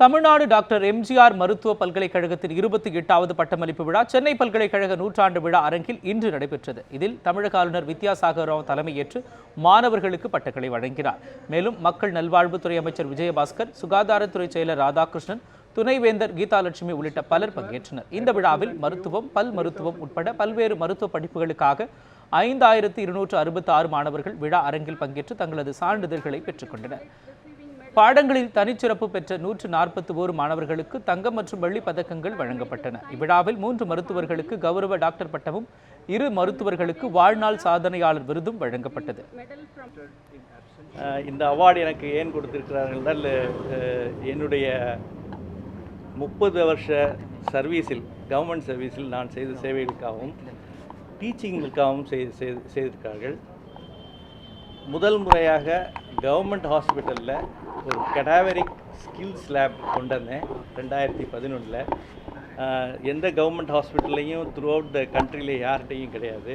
Tamil Nadu doctor MGR மருத்துவ பல்கலைக்கழகத்தின் இருபத்தி எட்டாவது பட்டமளிப்பு விழா சென்னை பல்கலைக்கழக நூற்றாண்டு விழா அரங்கில் இன்று நடைபெற்றது. இதில் தமிழக ஆளுநர் வித்யாசாகர் ராவ் தலைமையேற்று மாணவர்களுக்கு பட்டங்களை வழங்கினார். மேலும் மக்கள் நல்வாழ்வுத்துறை அமைச்சர் விஜயபாஸ்கர் சுகாதாரத்துறை செயலர் ராதாகிருஷ்ணன் துணைவேந்தர் கீதாலட்சுமி உள்ளிட்ட பலர் பங்கேற்றனர். இந்த விழாவில் மருத்துவம் பல் மருத்துவம் உட்பட பல்வேறு மருத்துவ படிப்புகளுக்காக ஐந்தாயிரத்து இருநூற்று அறுபத்தி ஆறு மாணவர்கள் விழா அரங்கில் பங்கேற்று தங்களது சான்றிதழ்களை பெற்றுக்கொண்டனர் பாடங்களில் தனிச்சிறப்பு பெற்ற நூற்று நாற்பத்தி ஓரு மாணவர்களுக்கு தங்கம் மற்றும் வெள்ளி பதக்கங்கள் வழங்கப்பட்டன. இவ்விழாவில் மூன்று மருத்துவர்களுக்கு கௌரவ டாக்டர் பட்டமும் இரு மருத்துவர்களுக்கு வாழ்நாள் சாதனையாளர் விருதும் வழங்கப்பட்டது. இந்த அவார்டு எனக்கு ஏன் கொடுத்திருக்கிறார்கள் என்றால் என்னுடைய முப்பது வருஷ சர்வீஸில் கவர்மெண்ட் சர்வீஸில் நான் செய்த சேவைகளுக்காகவும் டீச்சிங்களுக்காகவும் செய்து செய்து செய்திருக்கார்கள் முதல் முறையாக கவர்மெண்ட் ஹாஸ்பிட்டலில் ஒரு கடாவரிக் ஸ்கில்ஸ் லேப் கொண்டு வந்தேன் ரெண்டாயிரத்தி பதினொன்றில் எந்த கவர்மெண்ட் ஹாஸ்பிட்டல்லையும் த்ரூ அவுட் த கண்ட்ரியில் யார்கிட்டையும் கிடையாது.